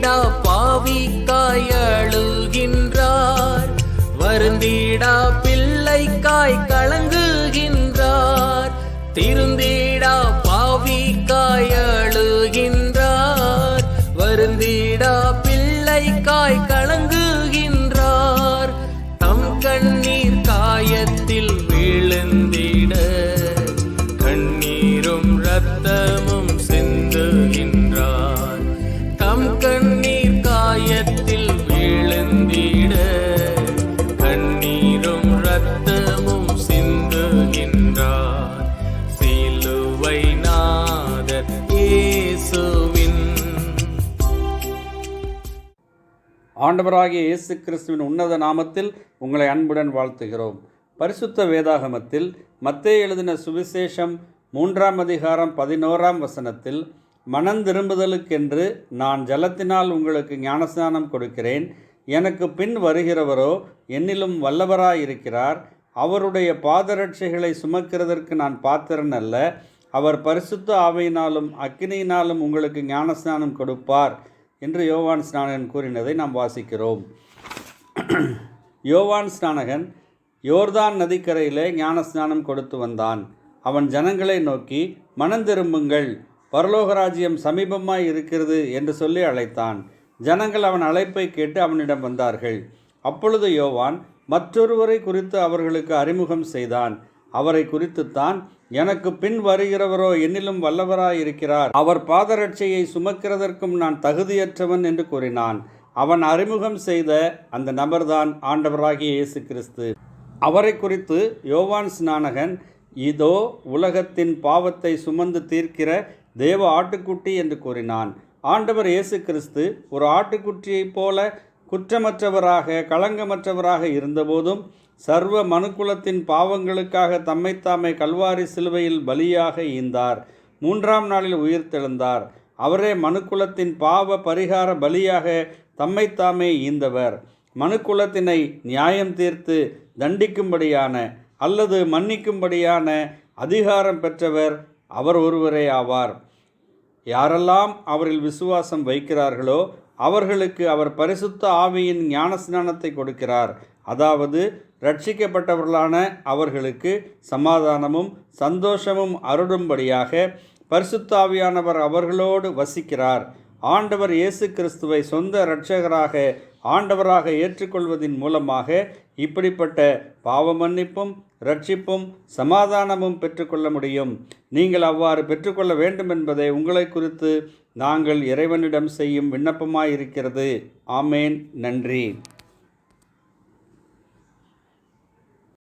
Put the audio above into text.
வருந்திடா பாவிக்காய் அழுகின்றார். வருந்திடா பிள்ளைக்காய் கலங்குகின்றார். திருந்திடா பாவிக்காய் அழுகின்றார். வருந்திடா பிள்ளைக்காய் கலங்குகின்றார். தம் கண்ணீர் கா ஆண்டவராகிய இயேசு கிறிஸ்துவின் உன்னத நாமத்தில் உங்களை அன்புடன் வாழ்த்துகிறோம். பரிசுத்த வேதாகமத்தில் மத்தே எழுதின சுவிசேஷம் மூன்றாம் அதிகாரம் பதினோராம் வசனத்தில் மனந்திரும்புதலுக்கென்று நான் ஜலத்தினால் உங்களுக்கு ஞானஸ்நானம் கொடுக்கிறேன். எனக்கு பின் வருகிறவரோ என்னிலும் வல்லவராயிருக்கிறார். அவருடைய பாதரட்சைகளை சுமக்கிறதற்கு நான் பாத்திரன் அல்ல. அவர் பரிசுத்த ஆவையினாலும் அக்கினியினாலும் உங்களுக்கு ஞானஸ்நானம் கொடுப்பார். என்று யோவான் ஸ்நானகன் கூறினதை நாம் வாசிக்கிறோம். யோவான் ஸ்நானகன் யோர்தான் நதிக்கரையிலே ஞான ஸ்நானம் கொடுத்து வந்தான். அவன் ஜனங்களை நோக்கி மனந்திரும்புங்கள் பரலோகராஜ்யம் சமீபமாய் இருக்கிறது என்று சொல்லி அழைத்தான். ஜனங்கள் அவன் அழைப்பை கேட்டு அவனிடம் வந்தார்கள். அப்பொழுது யோவான் மற்றொருவரை குறித்து அவர்களுக்கு அறிமுகம் செய்தான். அவரை குறித்துத்தான் எனக்கு பின் வருகிறவரோ என்னிலும் வல்லவராயிருக்கிறார். அவர் பாதரட்சையை சுமக்கிறதற்கும் நான் தகுதியற்றவன் என்று கூறினான். அவன் அறிமுகம் செய்த அந்த நபர்தான் ஆண்டவராகிய இயேசு கிறிஸ்து அவரை குறித்து யோவான் ஸ்நானகன் இதோ உலகத்தின் பாவத்தை சுமந்து தீர்க்கிற தேவ ஆட்டுக்குட்டி என்று கூறினான். ஆண்டவர் இயேசு கிறிஸ்து ஒரு ஆட்டுக்குட்டியைப் போல குற்றமற்றவராக களங்கமற்றவராக இருந்தபோதும் சர்வ மனுக்குலத்தின் பாவங்களுக்காக தம்மைத்தாமே கல்வாரி சிலுவையில் பலியாக ஈந்தார். மூன்றாம் நாளில் உயிர்த்தெழுந்தார் அவரே மனுக்குலத்தின் பாவ பரிகார பலியாக தம்மைத்தாமே ஈந்தவர். மனுக்குலத்தினை நியாயம் தீர்த்து தண்டிக்கும்படியான அல்லது மன்னிக்கும்படியான அதிகாரம் பெற்றவர் அவர் ஒருவரே ஆவார். யாரெல்லாம் அவரில் விசுவாசம் வைக்கிறார்களோ அவர்களுக்கு அவர் பரிசுத்த ஆவியின் ஞானஸ்நானத்தை கொடுக்கிறார். அதாவது ரட்சிக்கப்பட்டவர்களான அவர்களுக்கு சமாதானமும் சந்தோஷமும் அருடும்படியாக பரிசுத்த ஆவியானவர் அவர்களோடு வசிக்கிறார். ஆண்டவர் இயேசு கிறிஸ்துவை சொந்த இரட்சகராக ஆண்டவராக ஏற்றுக்கொள்வதின் மூலமாக இப்படிப்பட்ட பாவமன்னிப்பும் ரட்சிப்பும் சமாதானமும் பெற்றுக்கொள்ள முடியும். நீங்கள் அவ்வாறு பெற்றுக்கொள்ள வேண்டும் என்பதை உங்களை குறித்து நாங்கள் இறைவனிடம் செய்யும் விண்ணப்பமாயிருக்கிறது. ஆமேன். நன்றி.